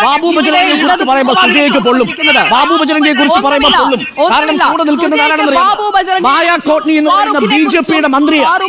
ബാബു ബജരംഗിയെ കുറിച്ച് പറയുമ്പോൾ സുജയ്ക്ക് പൊള്ളും ബാബു ബജരംഗിയെ കുറിച്ച് പറയുമ്പോൾ പൊള്ളും കാരണം കൂടെ നിൽക്കുന്നത് ആരാണെന്ന് മായ കോട്നി എന്ന് പറയുന്ന ബി ജെ പിയുടെ മന്ത്രിയാണ്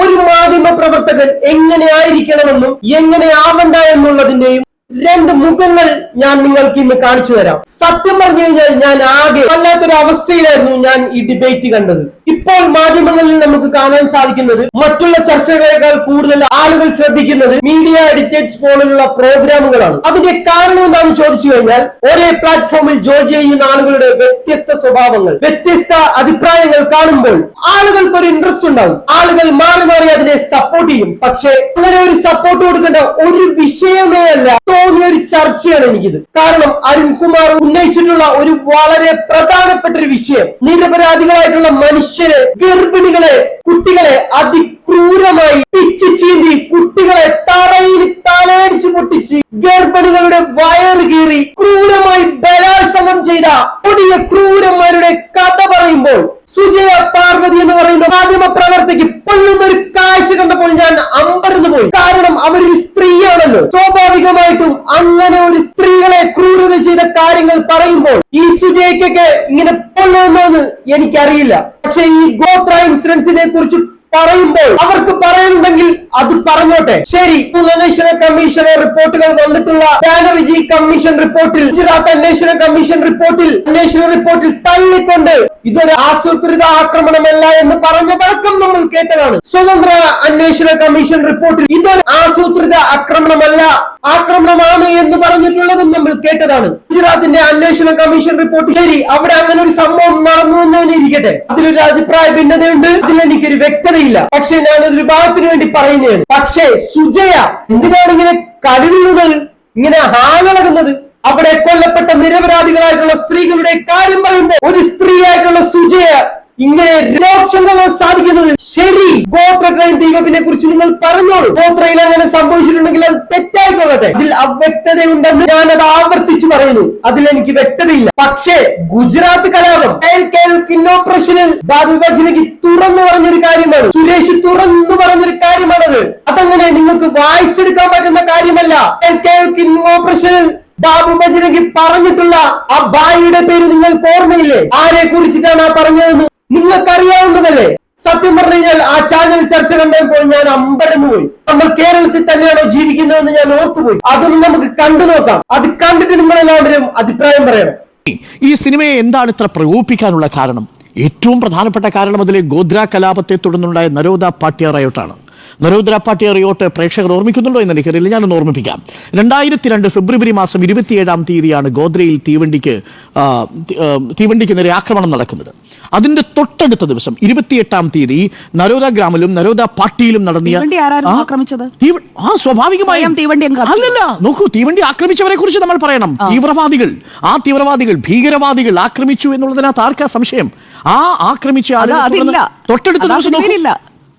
ഒരു മാധ്യമ പ്രവർത്തകൻ എങ്ങനെ ആയിരിക്കണമെന്നും എങ്ങനെ ആവണ്ട എന്നുള്ളതിന്റെയും രണ്ട് മുഖങ്ങൾ ഞാൻ നിങ്ങൾക്ക് ഇന്ന് കാണിച്ചു തരാം. സത്യം പറഞ്ഞു കഴിഞ്ഞാൽ ഞാൻ ആകെ വല്ലാത്തൊരു അവസ്ഥയിലായിരുന്നു ഞാൻ ഈ ഡിബേറ്റ് കണ്ടത്. ഇപ്പോൾ മാധ്യമങ്ങളിൽ നമുക്ക് കാണാൻ സാധിക്കുന്നത് മറ്റുള്ള ചർച്ചകളേക്കാൾ കൂടുതൽ ആളുകൾ ശ്രദ്ധിക്കുന്നത് മീഡിയ എഡിറ്റേഴ്സ് പോലുള്ള പ്രോഗ്രാമുകളാണ്. അതിന്റെ കാരണം എന്താണെന്ന് ചോദിച്ചു കഴിഞ്ഞാൽ ഒരേ പ്ലാറ്റ്ഫോമിൽ ജോലി ചെയ്യുന്ന ആളുകളുടെ വ്യത്യസ്ത സ്വഭാവങ്ങൾ വ്യത്യസ്ത അഭിപ്രായങ്ങൾ കാണുമ്പോൾ ആളുകൾക്ക് ഒരു ഇൻട്രസ്റ്റ് ഉണ്ടാവും ആളുകൾ മാറി മാറി അതിനെ സപ്പോർട്ട് ചെയ്യും. പക്ഷേ അങ്ങനെ ഒരു സപ്പോർട്ട് കൊടുക്കേണ്ട ഒരു വിഷയമേ അല്ല. തോന്നിയ ഒരു ചർച്ചയാണ് എനിക്കിത്. കാരണം അരുൺകുമാർ ഉന്നയിച്ചിട്ടുള്ള ഒരു വളരെ പ്രധാനപ്പെട്ട ഒരു വിഷയം നിരപരാധികളായിട്ടുള്ള മനുഷ്യരെ ഗർഭിണികളെ കുട്ടികളെ അതിക്രൂരമായി പിച്ച് ചീന്തി കുട്ടികളെ തറയിൽ തലയടിച്ചു പൊട്ടിച്ച് ഗർഭിണികളുടെ വയറ് കീറി ക്രൂരമായി ബലാത്സംഗം ചെയ്ത കൊടിയ ക്രൂരന്മാരുടെ കഥ പറയുമ്പോൾ സുജയ പാർവതി എന്ന് പറയുന്ന മാധ്യമ പ്രവർത്തകയ്ക്ക് പൊള്ളുന്ന ഒരു കാഴ്ച കണ്ടപ്പോൾ ഞാൻ അമ്പരന്ന് പോയി കാരണം അവരൊരു സ്ത്രീയാണല്ലോ സ്വാഭാവികമായിട്ടും അങ്ങനെ ഒരു സ്ത്രീകളെ ക്രൂരത ചെയ്ത കാര്യങ്ങൾ പറയുമ്പോൾ ഈ സുജയ്ക്കൊക്കെ ഇങ്ങനെ പൊള്ളുന്നതെന്ന് എനിക്കറിയില്ല. പക്ഷെ ഈ ഗോത്ര ഇൻഷുറൻസിനെ കുറിച്ച് പറയുമ്പോൾ അവർക്ക് പറയാനുണ്ടെങ്കിൽ അത് പറഞ്ഞോട്ടെ. ശരി അന്വേഷണ കമ്മീഷനെ റിപ്പോർട്ടുകൾ വന്നിട്ടുള്ള ബാനർജി കമ്മീഷൻ റിപ്പോർട്ടിൽ ഗുജറാത്ത് അന്വേഷണ കമ്മീഷൻ റിപ്പോർട്ടിൽ അന്വേഷണ റിപ്പോർട്ടിൽ തള്ളിക്കൊണ്ട് ഇതൊരു ആസൂത്രിത ആക്രമണമല്ല എന്ന് പറഞ്ഞതടക്കം നമ്മൾ കേട്ടതാണ്. സ്വതന്ത്ര അന്വേഷണ കമ്മീഷൻ റിപ്പോർട്ടിൽ ഇതൊരു ആസൂത്രിത ആക്രമണമല്ല ആക്രമണമാണ് എന്ന് പറഞ്ഞിട്ടുള്ളതും നമ്മൾ കേട്ടതാണ്. ഗുജറാത്തിന്റെ അന്വേഷണ കമ്മീഷൻ റിപ്പോർട്ട് ശരി അവിടെ അങ്ങനെ ഒരു സംഭവം നടന്നു എന്ന് തന്നെ ഇരിക്കട്ടെ. അതിലൊരു അഭിപ്രായ ഭിന്നതയുണ്ട് അതിൽ എനിക്കൊരു വ്യക്തതയില്ല. പക്ഷെ ഞാൻ ഒരു വിഭാഗത്തിന് വേണ്ടി പറയുന്നതാണ്. പക്ഷേ സുജയ എന്തിനാണ് ഇങ്ങനെ കരുതുന്നത് ഇങ്ങനെ ഹാളകുന്നത് അവിടെ കൊല്ലപ്പെട്ട നിരപരാധികളായിട്ടുള്ള സ്ത്രീകളുടെ കാര്യം പറയുമ്പോൾ ഒരു സ്ത്രീയായിട്ടുള്ള സുജയ ഇങ്ങനെ രോക്ഷം സാധിക്കുന്നത് ശരി. ഗോത്ര ക്രൈം ദീപത്തിനെ കുറിച്ച് നിങ്ങൾ പറഞ്ഞോളൂ. ഗോത്രയിൽ അങ്ങനെ സംഭവിച്ചിട്ടുണ്ടെങ്കിൽ അത് തെറ്റായിക്കൊള്ളട്ടെ. ഇതിൽ അവ്യക്തതയുണ്ടെന്ന് ഞാൻ അത് ആവർത്തിച്ചു പറയുന്നു. അതിൽ എനിക്ക് വ്യക്തതയില്ല. പക്ഷേ ഗുജറാത്ത് കലാപം കിന്നോപ്രഷനിൽ ബാബു തുറന്നു പറഞ്ഞൊരു കാര്യമാണ്. സുരേഷ് തുറന്നു പറഞ്ഞൊരു കാര്യമാണത്. അതങ്ങനെ നിങ്ങൾക്ക് വായിച്ചെടുക്കാൻ പറ്റുന്ന കാര്യമല്ല. ഓപ്പറേഷനിൽ ബാബു ബജരംഗി പറഞ്ഞിട്ടുള്ള ആ ബായിയുടെ പേര് നിങ്ങൾക്ക് ഓർമ്മയില്ലേ? ആരെ കുറിച്ചിട്ടാണ് ആ പറഞ്ഞതെന്ന്? നിങ്ങൾക്കറിയാവുന്നതല്ലേ? സത്യം പറഞ്ഞു കഴിഞ്ഞാൽ ആ ചാനൽ ചർച്ച കണ്ടപ്പോൾ ഞാൻ അമ്പരന്ന് പോയി. നമ്മൾ കേരളത്തിൽ തന്നെയാണോ ജീവിക്കുന്നതെന്ന് ഞാൻ ഓർത്തുപോയി. അതൊന്നും നമുക്ക് കണ്ടു നോക്കാം. അത് കണ്ടിട്ട് നിങ്ങൾ എല്ലാവരും അഭിപ്രായം പറയണം. ഈ സിനിമയെ എന്താണ് ഇത്ര പ്രകോപിപ്പിക്കാനുള്ള കാരണം? ഏറ്റവും പ്രധാനപ്പെട്ട കാരണം അതിലെ ഗോദ്ര കലാപത്തെ തുടർന്നുണ്ടായ നരോദ പാട്യ റയോട്ടാണ് നരോദര പാർട്ടി റിയോട്ട് പ്രേക്ഷകർ ഓർമ്മിക്കുന്നുണ്ടോ എന്ന് എനിക്കറിയില്ല. ഞാനൊന്ന് ഓർമ്മിപ്പിക്കാം. രണ്ടായിരത്തി രണ്ട് ഫെബ്രുവരി മാസം ഇരുപത്തിയേഴാം തീയതിയാണ് ഗോദ്രയിൽ തീവണ്ടിക്ക് തീവണ്ടിക്ക് നേരെ ആക്രമണം നടക്കുന്നത്. അതിന്റെ തൊട്ടടുത്ത ദിവസം ഇരുപത്തിയെട്ടാം തീയതി നരോദ ഗ്രാമിലും നരോദ പാട്ടിയിലും നടന്നിയ ആ, സ്വാഭാവികമായും. അല്ലല്ല നോക്കൂ തീവണ്ടി ആക്രമിച്ചവരെ കുറിച്ച് നമ്മൾ പറയണം. തീവ്രവാദികൾ ആ തീവ്രവാദികൾ ഭീകരവാദികൾ ആക്രമിച്ചു എന്നുള്ളതിനകത്ത് ആർക്കാ സംശയം? ആ ആക്രമിച്ച ആളുകൾ തൊട്ടടുത്ത ദിവസം.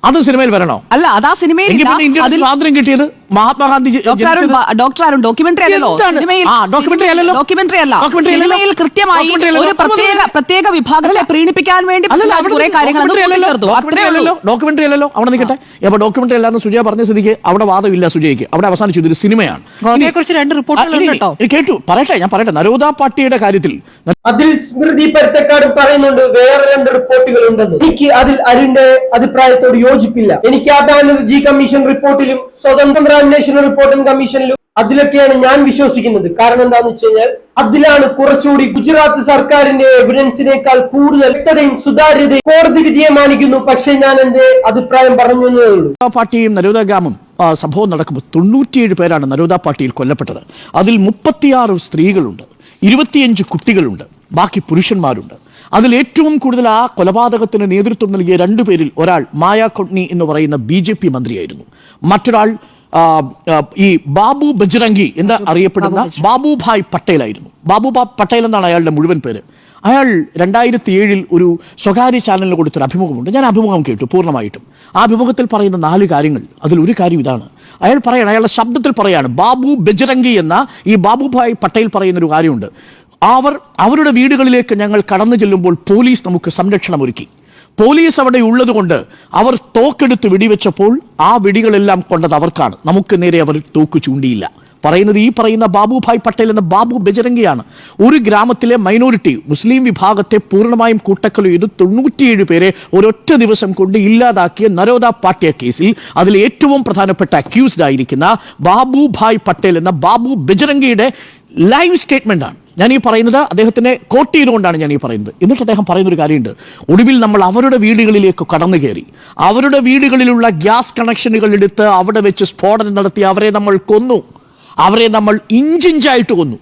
അത് സിനിമയിൽ വരണോ? അല്ല അതാ സിനിമയിൽ എങ്കിൽ പിന്നെ സ്വാതന്ത്ര്യം കിട്ടിയത് മഹാത്മാഗാന്ധി ഡോക്ടർ അരുൺ ഡോക്യുമെന്ററി അല്ലല്ലോ. ഡോക്യുമെന്ററി സിനിമയിൽ ആ, അല്ലല്ലോ. ഡോക്യുമെന്ററി അല്ല. സിനിമയിൽ കൃത്യമായി ഒരു പ്രത്യേക പ്രത്യേക വിഭാഗത്തെ പ്രീണിപ്പിക്കാൻ വേണ്ടി കുറെ കാര്യങ്ങൾ ഡോക്യുമെന്ററി അല്ലല്ലോ. അവിടെ നിൽക്കട്ടെ. അപ്പൊ ഡോക്യുമെന്ററി അല്ലാന്ന് സുജയ പറഞ്ഞ സ്ഥിതിക്ക് അവിടെ വാദമില്ല സുജയ്ക്ക്. അവിടെ അവസാനിച്ചു. ഇതൊരു സിനിമയാണ്. രണ്ട് റിപ്പോർട്ടുകൾ ആ, കേട്ടു. പറയട്ടെ ഞാൻ പറയട്ടെ. നരോദ പാട്ടിയുടെ കാര്യത്തിൽ അതിൽ സ്മൃതി പരത്തക്കാട് പറയുന്നുണ്ട് വേറെ രണ്ട് റിപ്പോർട്ടുകൾ ഉണ്ടെന്ന്. എനിക്ക് അതിൽ അരുണിന്റെ അഭിപ്രായത്തോട് യോജിപ്പില്ല. എനിക്ക് ആ ബാനർജി കമ്മീഷൻ റിപ്പോർട്ടിലും സ്വതന്ത്ര അന്വേഷണ റിപ്പോർട്ടിംഗ് കമ്മീഷനിലും അതിലൊക്കെയാണ് ഞാൻ വിശ്വസിക്കുന്നത്. കാരണം എന്താന്ന് വെച്ച് കഴിഞ്ഞാൽ അതിലാണ് കുറച്ചുകൂടി ഗുജറാത്ത് സർക്കാരിന്റെ എവിഡൻസിനേക്കാൾ കൂടുതൽ വ്യക്തതയും സുതാര്യതയും കോടതി വിധിയെ മാനിക്കുന്നു. പക്ഷേ ഞാൻ എന്റെ അഭിപ്രായം പറഞ്ഞു ഉള്ളൂ. നരോദ സംഭവം നടക്കുമ്പോൾ തൊണ്ണൂറ്റിയേഴ് പേരാണ് നരോദ പാർട്ടിയിൽ കൊല്ലപ്പെട്ടത്. അതിൽ മുപ്പത്തിയാറ് സ്ത്രീകളുണ്ട് ഇരുപത്തിയഞ്ച് കുട്ടികളുണ്ട് ബാക്കി പുരുഷന്മാരുണ്ട്. അതിൽ ഏറ്റവും കൂടുതൽ ആ കൊലപാതകത്തിന് നേതൃത്വം നൽകിയ രണ്ടു പേരിൽ ഒരാൾ മായ കൊട്നി എന്ന് പറയുന്ന ബി ജെ പി മന്ത്രിയായിരുന്നു. മറ്റൊരാൾ ഈ ബാബു ബജ്രംഗി എന്ന് അറിയപ്പെടുന്ന ബാബുഭായ് പട്ടേലായിരുന്നു. ബാബുഭായ് പട്ടേൽ എന്നാണ് അയാളുടെ മുഴുവൻ പേര്. അയാൾ രണ്ടായിരത്തി ഏഴിൽ ഒരു സ്വകാര്യ ചാനലിന് കൊടുത്തൊരു അഭിമുഖമുണ്ട്. ഞാൻ അഭിമുഖം കേട്ടു പൂർണമായിട്ടും. ആ അഭിമുഖത്തിൽ പറയുന്ന നാല് കാര്യങ്ങൾ. അതിൽ ഒരു കാര്യം ഇതാണ്. അയാൾ പറയാണ് അയാളുടെ ശബ്ദത്തിൽ പറയാണ് ബാബു ബജ്രംഗി എന്ന ഈ ബാബുഭായ് പട്ടേൽ പറയുന്ന ഒരു കാര്യമുണ്ട്. അവർ അവരുടെ വീടുകളിലേക്ക് ഞങ്ങൾ കടന്നു ചെല്ലുമ്പോൾ പോലീസ് നമുക്ക് സംരക്ഷണം ഒരുക്കി പോലീസ് അവിടെ ഉള്ളതുകൊണ്ട് അവർ തോക്കെടുത്ത് വെടിവെച്ചപ്പോൾ ആ വെടികളെല്ലാം കൊണ്ടത് അവർക്കാണ്. നമുക്ക് നേരെ അവർ തോക്ക് ചൂണ്ടിയില്ല. പറയുന്നത് ഈ പറയുന്ന ബാബുഭായ് പട്ടേൽ എന്ന ബാബു ബജരംഗിയാണ്. ഒരു ഗ്രാമത്തിലെ മൈനോറിറ്റി മുസ്ലിം വിഭാഗത്തെ പൂർണമായും കൂട്ടക്കൊല ചെയ്ത് തൊണ്ണൂറ്റിയേഴ് പേരെ ഒരൊറ്റ ദിവസം കൊണ്ട് ഇല്ലാതാക്കിയ നരോദ പാട്യ കേസിൽ അതിൽ ഏറ്റവും പ്രധാനപ്പെട്ട അക്യൂസ്ഡ് ആയിരിക്കുന്ന ബാബുഭായ് പട്ടേൽ എന്ന ബാബു ബജരംഗിയുടെ ലൈവ് സ്റ്റേറ്റ്മെന്റ് ആണ് ഞാൻ ഈ പറയുന്നത് അദ്ദേഹത്തിനെ കോട്ട് ചെയ്തുകൊണ്ടാണ് ഞാൻ ഈ പറയുന്നത്. എന്നിട്ട് അദ്ദേഹം പറയുന്നൊരു കാര്യമുണ്ട്. ഒടുവിൽ നമ്മൾ അവരുടെ വീടുകളിലേക്ക് കടന്നു കയറി. അവരുടെ വീടുകളിലുള്ള ഗ്യാസ് കണക്ഷനുകൾ എടുത്ത് അവിടെ വെച്ച് സ്ഫോടനം നടത്തി അവരെ നമ്മൾ കൊന്നു. അവരെ നമ്മൾ ഇഞ്ചിഞ്ചായിട്ട് കൊന്നു.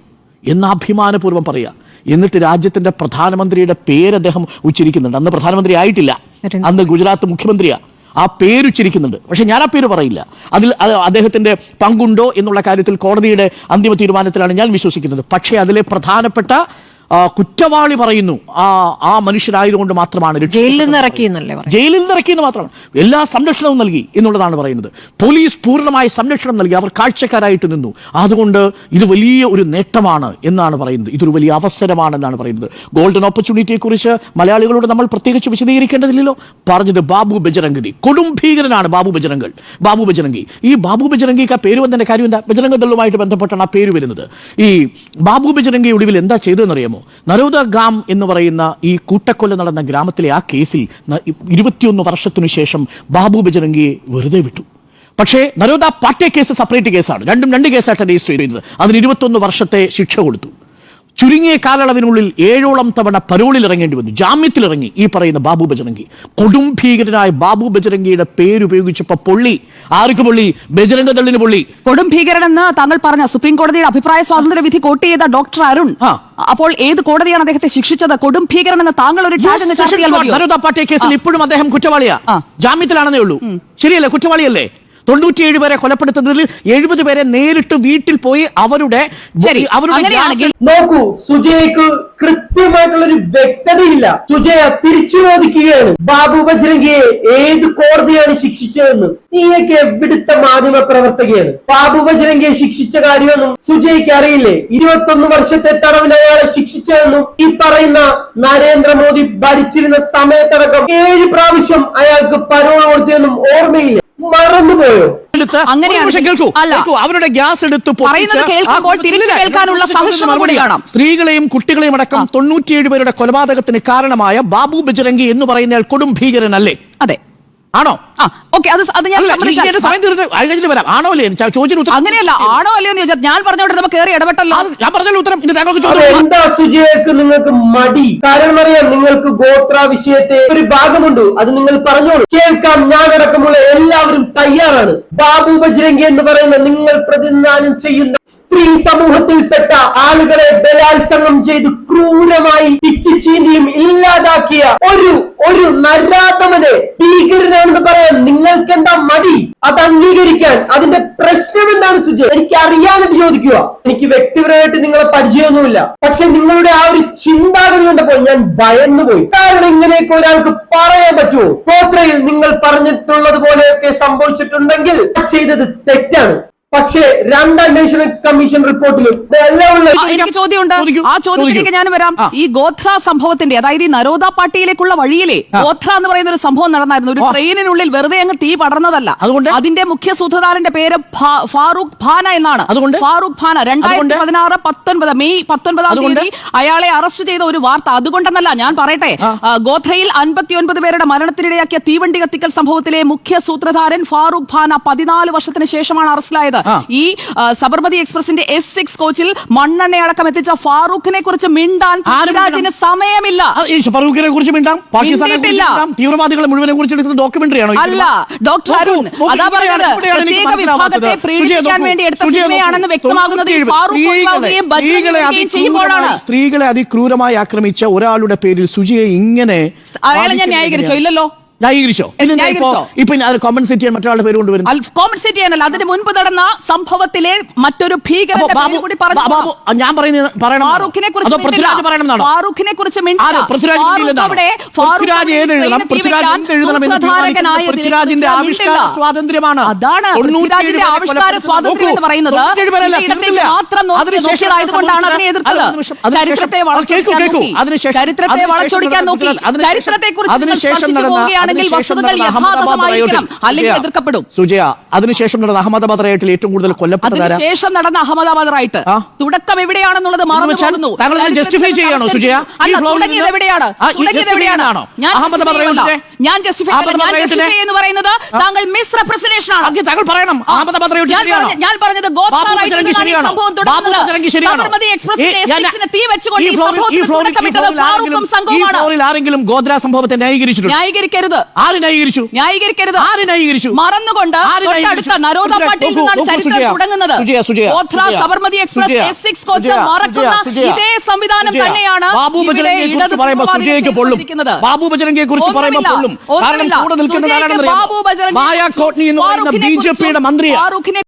എന്ന് അഭിമാനപൂർവം പറയുക എന്നിട്ട് രാജ്യത്തിന്റെ പ്രധാനമന്ത്രിയുടെ പേര് അദ്ദേഹം ഉച്ചരിക്കുന്നുണ്ട്. അന്ന് പ്രധാനമന്ത്രി ആയിട്ടില്ല. അന്ന് ഗുജറാത്ത് മുഖ്യമന്ത്രിയാ. ആ പേരുച്ചിരിക്കുന്നുണ്ട് പക്ഷേ ഞാൻ ആ പേര് പറയില്ല. അതിൽ അദ്ദേഹത്തിന്റെ പങ്കുണ്ടോ എന്നുള്ള കാര്യത്തിൽ കോടതിയുടെ അന്തിമ തീരുമാനത്തിലാണ് ഞാൻ വിശ്വസിക്കുന്നത്. പക്ഷേ അതിലെ പ്രധാനപ്പെട്ട കുറ്റവാളി പറയുന്നു. ആ ആ മനുഷ്യരായതുകൊണ്ട് മാത്രമാണ് ജയിലിൽ നിന്ന് ഇറക്കിയെന്നല്ലേ? ജയിലിൽ നിന്ന് ഇറക്കിയെന്ന് മാത്രമാണ്. എല്ലാ സംരക്ഷണവും നൽകി എന്നുള്ളതാണ് പറയുന്നത്. പോലീസ് പൂർണമായ സംരക്ഷണം നൽകി. അവർ കാഴ്ചക്കാരായിട്ട് നിന്നു. അതുകൊണ്ട് ഇത് വലിയ ഒരു നേട്ടമാണ് എന്നാണ് പറയുന്നത്. ഇതൊരു വലിയ അവസരമാണെന്നാണ് പറയുന്നത്. ഗോൾഡൻ ഓപ്പർച്യൂണിറ്റിയെ കുറിച്ച് മലയാളികളോട് നമ്മൾ പ്രത്യേകിച്ച് വിശദീകരിക്കേണ്ടതില്ലല്ലോ. പറഞ്ഞത് ബാബു ബജരംഗി കൊടും ഭീകരനാണ് ബാബു ബജരംഗൽ. ബാബു ബജരംഗി. ഈ ബാബു ബജരംഗിക്ക് ആ പേര് വന്നതിന്റെ കാര്യം എന്താ? ബജരംഗ ദളുമായിട്ട് ബന്ധപ്പെട്ടാണ് ആ പേര് വരുന്നത്. ഈ ബാബു ബജരംഗി ഒടുവിൽ എന്താ ചെയ്തതെന്നറിയാമോ? നരോദ ഗാം എന്ന് പറയുന്ന ഈ കൂട്ടക്കൊല നടന്ന ഗ്രാമത്തിലെ ആ കേസിൽ ഇരുപത്തിയൊന്ന് വർഷത്തിനു ശേഷം ബാബു ബജരംഗിയെ വെറുതെ വിട്ടു. പക്ഷേ നരോദ പാട്ടെ കേസ് സെപ്പറേറ്റ് കേസാണ്. രണ്ടും രണ്ട് കേസായിട്ടാണ് രജിസ്റ്റർ ചെയ്തത്. അതിന് ഇരുപത്തൊന്ന് വർഷത്തെ ശിക്ഷ കൊടുത്തു. ചുരുങ്ങിയ കാലയളവിനുള്ളിൽ ഏഴോളം തവണ പരോളിൽ ഇറങ്ങേണ്ടി വന്നു. ജാമ്യത്തിൽ ഇറങ്ങി ഈ പറയുന്ന ബാബു ബജരംഗി. കൊടും ഭീകരനായ ബാബു ബജരംഗിയുടെ പേരുപയോഗിച്ചപ്പോ പൊള്ളി. ആർക്ക് പൊള്ളി? ബജരംഗ ദളിന് പൊള്ളി. കൊടും ഭീകരനെന്ന് താങ്കൾ പറഞ്ഞ സുപ്രീം കോടതിയുടെ അഭിപ്രായ സ്വാതന്ത്ര്യ വിധി കോട്ട് ചെയ്ത ഡോക്ടർ അരുൺ. അപ്പോൾ ഏത് കോടതിയാണ് അദ്ദേഹത്തെ ശിക്ഷിച്ചത്? കൊടും ഭീകരനെന്ന് താങ്കൾ ഒരു കേസിൽ ഇപ്പോഴും അദ്ദേഹം കുറ്റവാളിയാ. ജാമ്യത്തിലാണെന്നേ ഉള്ളൂ. ശരിയല്ലേ? കുറ്റവാളിയല്ലേ? തൊണ്ണൂറ്റിയേഴ് പേരെ കൊലപ്പെടുത്തുന്നതിൽ എഴുപത് പേരെ നേരിട്ട് വീട്ടിൽ പോയി അവരുടെ നോക്കൂ സുജയ്ക്ക് കൃത്യമായിട്ടുള്ള ഒരു വ്യക്തതയില്ല. സുജയ തിരിച്ചു ചോദിക്കുകയാണ് ബാബു ബജ്രംഗിയെ ഏത് കോടതിയാണ് ശിക്ഷിച്ചതെന്ന്? നീയൊക്കെ എവിടുത്തെ മാധ്യമ പ്രവർത്തകയാണ്? ബാബു ബജ്രംഗിയെ ശിക്ഷിച്ച കാര്യമൊന്നും സുജയ്ക്ക് അറിയില്ലേ? ഇരുപത്തൊന്ന് വർഷത്തെ തടവിൽ അയാളെ ശിക്ഷിച്ചതെന്നും ഈ പറയുന്ന നരേന്ദ്രമോദി ഭരിച്ചിരുന്ന സമയത്തടക്കം ഏഴ് പ്രാവശ്യം അയാൾക്ക് പരോൾ കൊടുത്തതെന്നും ഓർമ്മയില്ല. മറന്നുപോയോ. അവരുടെ ഗ്യാസ് എടുത്ത് കേൾക്കാനുള്ള ഇതിന് മറുപടി കാണാം. സ്ത്രീകളെയും കുട്ടികളെയും അടക്കം തൊണ്ണൂറ്റിയേഴ് പേരുടെ കൊലപാതകത്തിന് കാരണമായ ബാബു ബജരംഗി എന്ന് പറയുന്ന കൊടും ഭീകരനല്ലേ? അതെ. ആണോ? ആ ഓക്കെ അത് അത് ഞാൻ സമ്മതിച്ചാൽ- സമയം തീർന്നിട്ട് അത് കഴിഞ്ഞിട്ട് വരാം. ആണോ അല്ലേ? ചോ- ചോദ്യത്തിന് ഉത്തരം അങ്ങനെയല്ല ആണോ അല്ലയോ എന്ന് ചോദിച്ചാൽ ഞാൻ പറഞ്ഞോട്ട് നമുക്ക് കയറി ഇടപെട്ടല്ലോ. ആ, ഞാൻ പറഞ്ഞല്ലോ ഉത്തരം. ഇനി താങ്കൾക്ക് അത് ചോദ്യം എന്താ സുജയക്ക് നിങ്ങൾക്ക് മടി? കാരണം അറിയാം നിങ്ങൾക്ക് ഗോത്ര വിഷയത്തെ ഒരു ഭാഗമുണ്ട്. അത് നിങ്ങൾ പറഞ്ഞോളൂ. കേൾക്കാം ഞാനടക്കമുള്ള എല്ലാവരും തയ്യാറാണ്. ബാബു ബജ്രംഗി എന്ന് പറയുന്ന നിങ്ങൾ പ്രതിനിധാനം ചെയ്യുന്ന സ്ത്രീ സമൂഹത്തിൽപ്പെട്ട ആളുകളെ ബലാത്സംഗം ചെയ്ത് ക്രൂരമായി ഇച്ചിച്ചീന്തിയും ചീന്തിയും ഇല്ലാതാക്കിയ ഒരു ഒരു നരാധമനെ ഭീകരനാണെന്ന് പറയാൻ നിങ്ങൾക്ക് എന്താ മടി? അത് അംഗീകരിക്കാൻ അതിന്റെ പ്രശ്നം എന്താണ് സുജയ് എനിക്ക് അറിയാനായിട്ട് ചോദിക്കുക. എനിക്ക് വ്യക്തിപരമായിട്ട് നിങ്ങളെ പരിചയമൊന്നുമില്ല. പക്ഷെ നിങ്ങളുടെ ആ ഒരു ചിന്താഗതി കണ്ടപ്പോൾ ഞാൻ ഭയന്നു പോയി കാരണം ഇങ്ങനെയൊക്കെ ഒരാൾക്ക് പറയാൻ പറ്റുമോ? ഗോത്രയിൽ നിങ്ങൾ പറഞ്ഞിട്ടുള്ളത് പോലെയൊക്കെ സംഭവിച്ചിട്ടുണ്ടെങ്കിൽ ചെയ്തത് തെറ്റാണ്. പക്ഷേ രണ്ട് അന്വേഷണ കമ്മീഷൻ ആ, എനിക്ക് ചോദ്യമുണ്ട്. ആ ചോദ്യത്തിലേക്ക് ഞാൻ വരാം. ഈ ഗോത്ര സംഭവത്തിന്റെ അതായത് ഈ നരോദ പാട്ടിയിലേക്കുള്ള വഴിയിലെ ഗോത്ര എന്ന് പറയുന്ന ഒരു സംഭവം നടന്നായിരുന്നു. ഒരു ട്രെയിനിനുള്ളിൽ വെറുതെ അങ്ങ് തീ പടർന്നതല്ല. അതുകൊണ്ട്? അതിന്റെ മുഖ്യ സൂത്രധാരന്റെ പേര് ഫാറൂഖ് ഖാന എന്നാണ്. അതുകൊണ്ട്? ഫാറൂഖ് ഖാന രണ്ടായിരത്തി? പതിനാറ് പത്തൊൻപത് മെയ് പത്തൊൻപതാം? തീയതി അയാളെ അറസ്റ്റ് ചെയ്ത ഒരു വാർത്ത. അതുകൊണ്ടെന്നല്ല ഞാൻ പറയട്ടെ. ഗോത്രയിൽ അൻപത്തിയൊൻപത് പേരുടെ മരണത്തിനിടയാക്കിയ തീവണ്ടി കത്തിക്കൽ സംഭവത്തിലെ മുഖ്യ സൂത്രധാരൻ ഫാറൂഖ് ഖാന പതിനാല് വർഷത്തിന് ശേഷമാണ് അറസ്റ്റിലായത്. ഈ സബർമതി എക്സ്പ്രസിന്റെ എസ് സിക്സ് കോച്ചിൽ മണ്ണെണ്ണയടക്കം എത്തിച്ച ഫാറൂഖിനെ കുറിച്ച് മിണ്ടാൻ പൃഥ്വിരാജിന് സമയമില്ല. ഫാറൂഖിനെ കുറിച്ച് മിണ്ടാം? പാകിസ്ഥാനെ തീവ്രവാദികളെ മുഴുവനെ കുറിച്ച് എടുക്കുന്ന ഡോക്യുമെന്ററി ആണോ അല്ല ഡോക്ടർ അരുൺ അതാ പറയുന്നത്. പ്രത്യേക വിഭാഗത്തെ പ്രീണിപ്പിക്കാൻ വേണ്ടി എടുത്ത സിനിമയാണെന്ന്. വ്യക്തമാകുന്നത് ചെയ്യുമ്പോഴാണ്. സ്ത്രീകളെ അതിക്രൂരമായി ആക്രമിച്ച ഒരാളുടെ പേരിൽ സുജിയെ ഇങ്ങനെ അയാളെ ഞാൻ ന്യായീകരിച്ചോ? ഇല്ലല്ലോ. ന്യായീകരിച്ചോ? ഇപ്പോ കോമ്പൻസേറ്റ് ചെയ്യാൻ മറ്റൊരാളുടെ പേര് കൊണ്ടുവരും കോമ്പൻസേറ്റ് ചെയ്യാനല്ല അതിന് മുൻപ് നടന്ന സംഭവത്തിലെ മറ്റൊരു ഞാൻ ഫാറൂഖിനെ കുറിച്ച്. സ്വാതന്ത്ര്യമാണ്. അതാണ് ആവിഷ്കാര. സ്വാതന്ത്ര്യം എന്ന് പറയുന്നത്. മാത്രം അതിനുശേഷം അതിനെ എതിർത്തത്. ചരിത്രത്തെ വളച്ചൊടിക്കാൻ നോക്കി. ചരിത്രത്തെ വളച്ചൊടിക്കാൻ നോക്കി. അതിനുശേഷം- ചരിത്രത്തെ കുറിച്ച് അതിനുശേഷം വസ്തുതകൾ യഥാതഥമായിരിക്കണം അല്ലെങ്കിൽ എതിർക്കപ്പെടും. സുജയ അതിനുശേഷം നടന്ന അഹമ്മദാബാദ് റൈറ്റിൽ ഏറ്റവും കൂടുതൽ കൊല്ലപ്പെട്ടതാരാ ശേഷം നടന്ന അഹമ്മദാബാദ് റൈറ്റ് തുടക്കം എവിടെയാണെന്നുള്ളത് മറന്നു justify ചെയ്യാണോ, സുജയ? തുടങ്ങിയത് എവിടെയാണ്? തുടങ്ങിയത് ഞാൻ ഞാൻ ജസ്റ്റിഫൈ. ഞാൻ എന്ന് പറയുന്നത് താങ്കൾ മിസ് റെപ്രസെന്റേഷൻ ആണ് താങ്കൾ പറയണം. അഹമ്മദാബാദ് ഞാൻ പറഞ്ഞത് ഗോത്ര? സംഭവം ന്യായീകരിക്കരുത്. ആര് ന്യായീകരിച്ചു? ന്യായീകരിക്കരുത്. ആര് ന്യായീകരിച്ചു? മറന്നുകൊണ്ട് തൊട്ടടുത്ത? നരോദ സുജയ, നിന്നാണ് ചരിത്രം തുടങ്ങുന്നത്. സുജയ, സുജയ, ഗോത്ര Sabarmati express S six coach Sujaya, മറക്കുന്ന സുജയ, ഇതേ സംവിധാനം തന്നെയാണ് ബാബു ബജരംഗിയെ കുറിച്ച് ഇടത് പറയുമ്പോൾ സുജയ്ക്ക് പൊള്ളും. തീരുമാനിച്ചിരിക്കുന്നത്. ബാബു ബജരംഗിയെ കുറിച്ച് പറയുമ്പോൾ പൊള്ളും. കാരണം ഒന്നുമില്ല. കൂടെ നിൽക്കുന്നത് സുജയ്ക്ക് ആരാണെന്ന് ബാബു ബജരംഗിയെ മായ കോട്നി എന്ന് പറയുന്ന ബി ജെ പിയുടെ മന്ത്രിയാണ്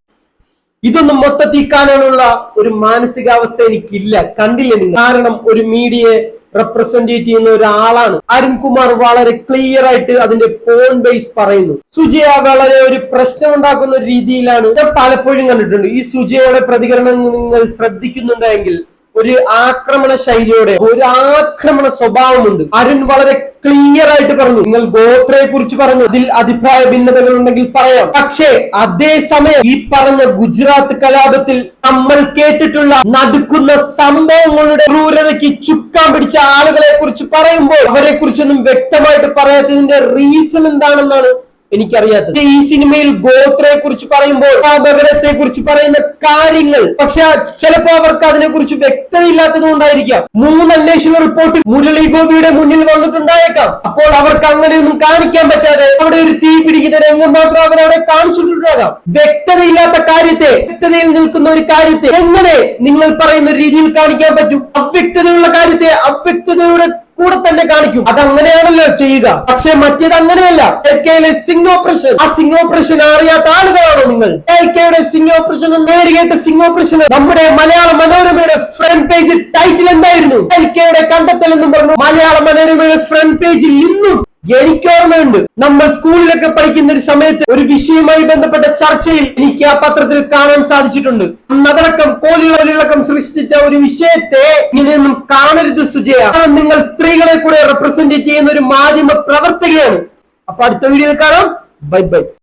ഇതൊന്നും മൊത്തത്തിൽ കാണാനുള്ള ഒരു മാനസികാവസ്ഥ എനിക്കില്ല. കണ്ടില്ല നിങ്ങൾ? കാരണം ഒരു മീഡിയയെ റെപ്രസെന്റേറ്റ് ചെയ്യുന്ന ഒരാളാണ്. അരുൺകുമാർ വളരെ ക്ലിയർ ആയിട്ട് അതിന്റെ പോൺ ബേസ് പറയുന്നു. സുജയ വളരെ ഒരു പ്രശ്നം ഉണ്ടാക്കുന്ന രീതിയിലാണ്. പലപ്പോഴും കണ്ടിട്ടുണ്ട്. ഈ സുജയയുടെ പ്രതികരണം നിങ്ങൾ ശ്രദ്ധിക്കുന്നുണ്ടെങ്കിൽ ഒരു ആക്രമണ ശൈലിയോടെ ഒരു ആക്രമണ സ്വഭാവമുണ്ട്. അരുൺ വളരെ ക്ലിയർ ആയിട്ട് പറഞ്ഞു. നിങ്ങൾ ഗോത്രയെ കുറിച്ച് പറഞ്ഞു. അതിൽ അഭിപ്രായ ഭിന്നതകൾ ഉണ്ടെങ്കിൽ പറയാം. പക്ഷേ അതേസമയം ഈ പറഞ്ഞ ഗുജറാത്ത് കലാപത്തിൽ നമ്മൾ കേട്ടിട്ടുള്ള നടുക്കുന്ന സംഭവങ്ങളുടെ ക്രൂരതയ്ക്ക് ചുക്കാൻ പിടിച്ച ആളുകളെ കുറിച്ച് പറയുമ്പോൾ അവരെ കുറിച്ചൊന്നും വ്യക്തമായിട്ട് പറയാത്തതിന്റെ റീസൺ എന്താണെന്നാണ് എനിക്കറിയാത്തത്. ഈ സിനിമയിൽ ഗോത്രയെ കുറിച്ച് പറയുമ്പോൾ അപകടത്തെ കുറിച്ച് പറയുന്ന കാര്യങ്ങൾ പക്ഷെ ചിലപ്പോ അവർക്ക് അതിനെ കുറിച്ച് വ്യക്തതയില്ലാത്തത് കൊണ്ടായിരിക്കാം. മൂന്ന് അന്വേഷണ റിപ്പോർട്ട് മുരളി ഗോപിയുടെ മുന്നിൽ വന്നിട്ടുണ്ടായേക്കാം. അപ്പോൾ അവർക്ക് അങ്ങനെയൊന്നും കാണിക്കാൻ പറ്റാതെ അവിടെ ഒരു തീ പിടിക്കുന്ന രംഗം മാത്രം അവരവിടെ കാണിച്ചിട്ടുണ്ടാകാം. വ്യക്തതയില്ലാത്ത കാര്യത്തെ വ്യക്തതയിൽ നിൽക്കുന്ന ഒരു കാര്യത്തെ എങ്ങനെ നിങ്ങൾ പറയുന്ന രീതിയിൽ കാണിക്കാൻ പറ്റും? അവ്യക്തതയുള്ള കാര്യത്തെ അവ്യക്തതയുടെ കൂടെ തന്നെ കാണിക്കും. അത് അങ്ങനെയാണല്ലോ ചെയ്യുക. പക്ഷെ മറ്റേത് അങ്ങനെയല്ല. എൽക്കയിലെ സിംഗ് ഓപ്പറേഷൻ. ആ സിംഗ് ഓപ്പറേഷൻ അറിയാത്ത ആളുകളാണോ നിങ്ങൾ? എൽക്കയുടെ സിംഗ് ഓപ്പറേഷൻ നേരിട്ട് സിംഗ് ഓപ്പറേഷൻ നമ്മുടെ മലയാള മനോരമയുടെ ഫ്രണ്ട് പേജ് ടൈറ്റിൽ എന്തായിരുന്നു? എൽക്കയുടെ കണ്ടെത്തൽ എന്നും പറഞ്ഞു മലയാള മനോരമയുടെ ഫ്രണ്ട് പേജിൽ ഇന്നും എനിക്ക് ഓർമ്മയുണ്ട് നമ്മൾ സ്കൂളിലൊക്കെ പഠിക്കുന്ന ഒരു സമയത്ത് ഒരു വിഷയവുമായി ബന്ധപ്പെട്ട ചർച്ചയിൽ എനിക്ക് ആ പത്രത്തിൽ കാണാൻ സാധിച്ചിട്ടുണ്ട്. അന്നതടക്കം കോലിളക്കം സൃഷ്ടിച്ച ഒരു വിഷയത്തെ ഇങ്ങനെയൊന്നും കാണരുത് സുജയ. നിങ്ങൾ സ്ത്രീകളെ കൂടെ റെപ്രസെന്റ് ചെയ്യുന്ന ഒരു മാധ്യമ പ്രവർത്തകയാണ്. അപ്പൊ അടുത്ത വീഡിയോയിൽ കാണാം. Bye bye